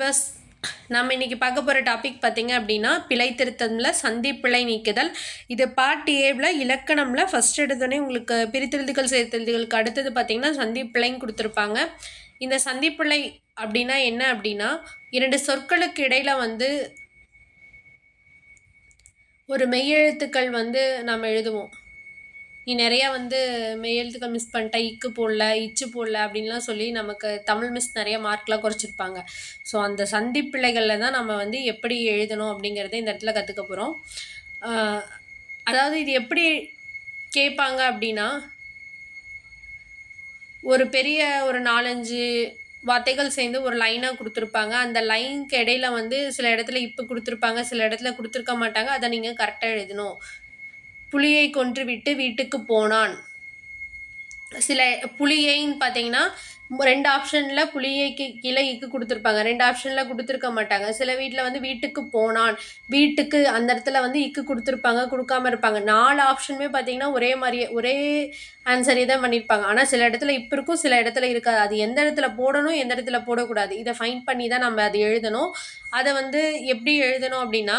Bus நம்ம இன்றைக்கி பார்க்க போகிற டாபிக் பார்த்திங்க அப்படின்னா பிழை திருத்தமில் சந்தி பிழை நீக்குதல். இது பார்ட் ஏவில் இலக்கணமில் ஃபஸ்ட் எடுத்தோடனே உங்களுக்கு பிரித்தெழுதுகள் சேர்த்தெழுதுகளுக்கு அடுத்தது பார்த்திங்கன்னா சந்தி பிழைன்னு கொடுத்துருப்பாங்க. இந்த சந்தி பிழை அப்படின்னா என்ன அப்படின்னா இரண்டு சொற்களுக்கு இடையில் வந்து ஒரு மெய்யெழுத்துக்கள் வந்து நம்ம எழுதுவோம். நீ நிறையா வந்து மெய்யெழுத்துக்கள் மிஸ் பண்ணிட்ட இக்கு போடல இச்சு போடல அப்படின்லாம் சொல்லி நமக்கு தமிழ் மிஸ் நிறைய மார்க்லாம் குறைச்சிருப்பாங்க. ஸோ அந்த சந்திப்பிள்ளைகளில் தான் நம்ம வந்து எப்படி எழுதணும் அப்படிங்கிறத இந்த இடத்துல கற்றுக்க போகிறோம் அதாவது இது எப்படி கேட்பாங்க அப்படின்னா ஒரு பெரிய ஒரு நாலஞ்சு வார்த்தைகள் சேர்ந்து ஒரு லைனாக கொடுத்துருப்பாங்க. அந்த லைனுக்கு இடையில வந்து சில இடத்துல இப்போ கொடுத்துருப்பாங்க சில இடத்துல கொடுத்துருக்க மாட்டாங்க. அதை நீங்கள் கரெக்டாக எழுதணும். புலியை கொன்று விட்டு வீட்டுக்கு போனான். சில புளியைன்னு பார்த்தீங்கன்னா ரெண்டு ஆப்ஷனில் புளியைக்கு கீழே இக்கு கொடுத்துருப்பாங்க. ரெண்டு ஆப்ஷனில் கொடுத்துருக்க மாட்டாங்க. சில வீட்டில் வந்து வீட்டுக்கு போனான். வீட்டுக்கு அந்த இடத்துல வந்து இக்கு கொடுத்துருப்பாங்க கொடுக்காம இருப்பாங்க. நாலு ஆப்ஷனுமே பார்த்தீங்கன்னா ஒரே மாதிரியே ஒரே ஆன்சரே தான் பண்ணியிருப்பாங்க ஆனால் சில இடத்துல இப்போ இருக்கும் சில இடத்துல இருக்காது. அது எந்த இடத்துல போடணும் எந்த இடத்துல போடக்கூடாது. இதை ஃபைன் பண்ணி தான் நம்ம அதை எழுதணும். அதை வந்து எப்படி எழுதணும் அப்படின்னா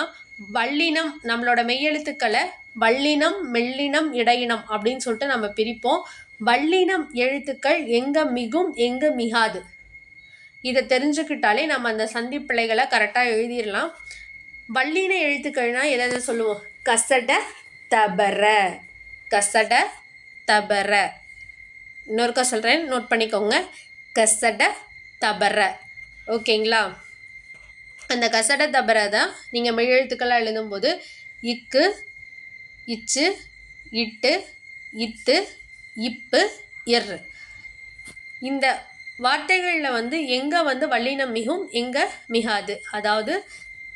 வல்லினம் நம்மளோட மெய்யெழுத்துக்களை வல்லினம் மெல்லினம் இடையினம் அப்படின்னு சொல்லிட்டு நம்ம பிரிப்போம். வல்லினம் எழுத்துக்கள் எங்கே மிகும் எங்கே மிகாது. இதை தெரிஞ்சுக்கிட்டாலே நம்ம அந்த சந்தி பிள்ளைகளை கரெக்டாக எழுதிடலாம். வல்லின எழுத்துக்கள்னால் எதாவது சொல்லுவோம்? கசட தபர. கசட தபர. இன்னொருக்கா சொல்கிறேன் நோட் பண்ணிக்கோங்க. கசட தபர. ஓகேங்களா? அந்த கசட தபர தான் நீங்கள் மெழுத்துக்களாக எழுதும்போது இக்கு இச்சு இட்டு இத்து இப்பு எர். இந்த வார்த்தைகளில் வந்து எங்கே வந்து வல்லினம் மிகும் எங்கே மிகாது. அதாவது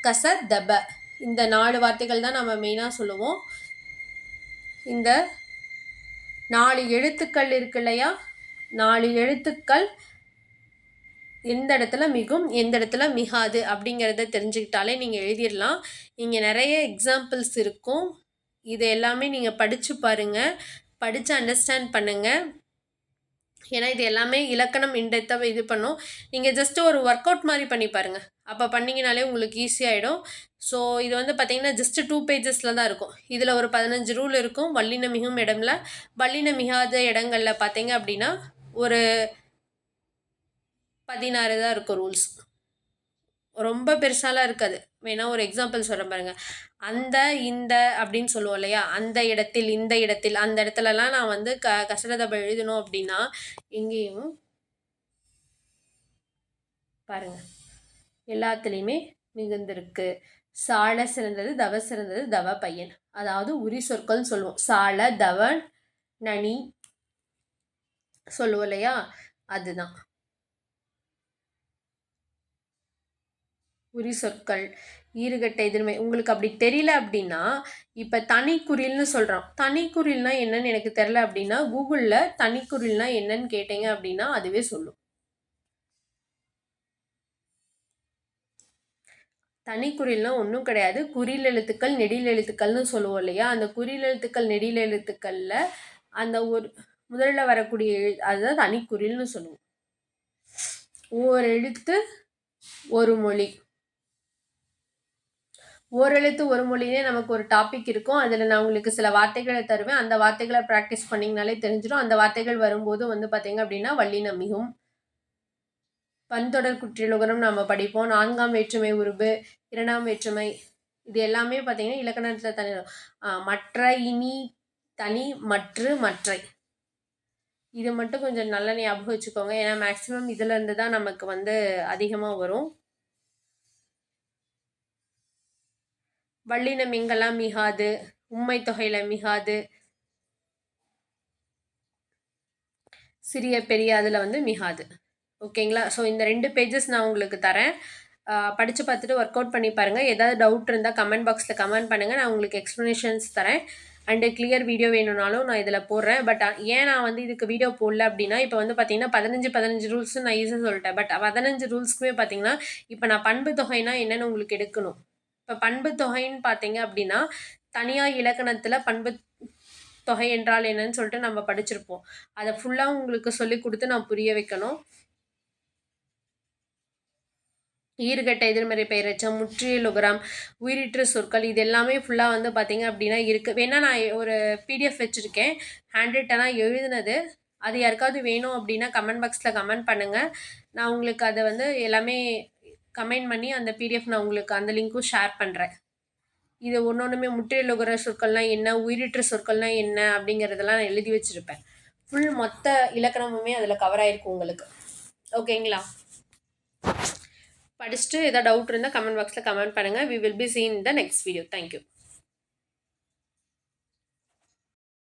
கச தப. இந்த நாலு வார்த்தைகள் தான் நம்ம மெயினாக சொல்லுவோம். இந்த நாலு எழுத்துக்கள் இருக்கு இல்லையா? நாலு எழுத்துக்கள் எந்த இடத்துல மிகும் எந்த இடத்துல மிகாது அப்படிங்கிறத தெரிஞ்சுக்கிட்டாலே நீங்கள் எழுதிடலாம். இங்கே நிறைய எக்ஸாம்பிள்ஸ் இருக்கும். இது எல்லாமே நீங்கள் படித்து பாருங்கள் படித்து அண்டர்ஸ்டாண்ட் பண்ணுங்கள் ஏன்னா இது எல்லாமே இலக்கணம் இன்டெத்தாக இது பண்ணும். நீங்கள் ஜஸ்ட்டு ஒரு ஒர்க் அவுட் மாதிரி பண்ணி பாருங்கள் அப்போ பண்ணிங்கனாலே உங்களுக்கு ஈஸியாகிடும் ஸோ இது வந்து பார்த்திங்கன்னா ஜஸ்ட்டு டூ பேஜஸில் தான் இருக்கும். இதில் ஒரு பதினஞ்சு ரூல் இருக்கும். வல்லின மிகும் இடம்ல. வல்லின மிகாத இடங்களில் பார்த்தீங்க அப்படின்னா ஒரு பதினாறு தான் இருக்கும் ரூல்ஸ் ரொம்ப பெருசாலாம் இருக்காது. வேணால் ஒரு எக்ஸாம்பிள் சொல்கிறேன் பாருங்கள் அந்த இந்த அப்படின்னு சொல்லுவோம் இல்லையா? அந்த இடத்தில் இந்த இடத்தில் அந்த இடத்துலலாம் நான் வந்து க கசரதப எழுதணும் அப்படின்னா எங்கேயும் பாருங்கள் எல்லாத்துலேயுமே மிகுந்திருக்கு. சால சிறந்தது தவ சிறந்தது தவ பையன். அதாவது உரி சொற்கள்னு சொல்லுவோம். சால தவ நனி சொல்லுவோம் இல்லையா? அதுதான். உரி சொற்கள். ஈறுகட்ட எதிர்மை. உங்களுக்கு அப்படி தெரியல அப்படின்னா இப்போ தனிக்குறில்னு சொல்கிறோம் தனிக்குறில்னா என்னன்னு எனக்கு தெரில அப்படின்னா கூகுளில் தனிக்குறில்னா என்னன்னு கேட்டீங்க அப்படின்னா அதுவே சொல்லும். தனிக்குறில்னா ஒன்றும் கிடையாது. குறில் எழுத்துக்கள் நெடில் எழுத்துக்கள்னு சொல்லுவோம் இல்லையா? அந்த குறில் எழுத்துக்கள் நெடில் எழுத்துக்களில் அந்த ஒரு முதலில் வரக்கூடிய எழு அதுதான் தனிக்குறில்னு சொல்லுவோம். ஒவ்வொரு எழுத்து ஒரு மொழி. ஓரெழுத்து ஒரு மொழியே நமக்கு ஒரு டாபிக் இருக்கும். அதில் நான் உங்களுக்கு சில வார்த்தைகளை தருவேன். அந்த வார்த்தைகளை ப்ராக்டிஸ் பண்ணிங்கனாலே தெரிஞ்சிடும். அந்த வார்த்தைகள் வரும்போது வந்து பார்த்திங்க அப்படின்னா வள்ளி மிகும். பன்தொடர் குற்றியலுகரம் நாம் படிப்போம். நான்காம் வேற்றுமை உருபு இரண்டாம் வேற்றுமை இது எல்லாமே பார்த்திங்கன்னா இலக்கணத்தில் தனி மற்ற இனி தனி மற்று மற்றை. இது மட்டும் கொஞ்சம் நல்ல ஞாபகம் வச்சுக்கோங்க. ஏன்னா மேக்ஸிமம் இதிலேருந்து தான் நமக்கு வந்து அதிகமாக வரும். வள்ளினம் எங்கெல்லாம் மிகாது உண்மை தொகையில் மிகாது. சிறிய பெரிய அதில் வந்து மிகாது. ஓகேங்களா ஸோ இந்த ரெண்டு பேஜஸ் நான் உங்களுக்கு தரேன். படித்து பார்த்துட்டு ஒர்க் அவுட் பண்ணி பாருங்கள் ஏதாவது டவுட் இருந்தால் கமெண்ட் பாக்ஸில் கமெண்ட் பண்ணுங்கள் நான் உங்களுக்கு எக்ஸ்ப்ளனேஷன்ஸ் தரேன். அண்டு கிளியர் வீடியோ வேணும்னாலும் நான் இதில் போடுறேன். பட் ஏன் நான் வந்து இதுக்கு வீடியோ போடல அப்படின்னா இப்போ வந்து பார்த்தீங்கன்னா பதினஞ்சு பதினஞ்சு ரூல்ஸ் நான் ஈஸியாக சொல்லிட்டேன். பட் பதினஞ்சு ரூல்ஸ்க்குமே பார்த்தீங்கன்னா இப்போ நான் பண்பு தொகைனா என்னென்னு உங்களுக்கு எடுக்கணும். இப்போ பண்பு தொகைன்னு பார்த்தீங்க அப்படின்னா தனியாக இலக்கணத்தில் பண்பு தொகை என்றால் என்னன்னு சொல்லிட்டு நம்ம படிச்சிருப்போம். அதை ஃபுல்லாக உங்களுக்கு சொல்லி கொடுத்து நான் புரிய வைக்கணும். ஈர்கட்ட எதிர்மறை பெயரச்சம் முற்றியலுகரம் உயிரிற்று சொற்கள் இது எல்லாமே ஃபுல்லாக வந்து பார்த்தீங்க அப்படின்னா இருக்குது வேணால் நான் ஒரு பிடிஎஃப் வச்சுருக்கேன். ஹேண்ட் ரிட்டனாக எழுதுனது. அது யாருக்காவது வேணும் அப்படின்னா கமெண்ட் பாக்ஸில் கமெண்ட் பண்ணுங்கள் நான் உங்களுக்கு அதை வந்து எல்லாமே கமெண்ட் பண்ணி அந்த பிடிஎஃப் நான் உங்களுக்கு அந்த லிங்க்கும் ஷேர் பண்ணுறேன் இது ஒன்று ஒன்றுமே முற்றியலுகர சொற்கள்னால் என்ன உயிரிற்று சொற்கள்னால் என்ன அப்படிங்கிறதெல்லாம் நான் எழுதி வச்சுருப்பேன். ஃபுல் மொத்த இலக்கணமுமே அதில் கவர் ஆகிருக்கும் உங்களுக்கு. ஓகேங்களா படிச்சுட்டு ஏதாவது டவுட் இருந்தால் கமெண்ட் பாக்ஸில் கமெண்ட் பண்ணுங்கள் we will be seen the next video thank you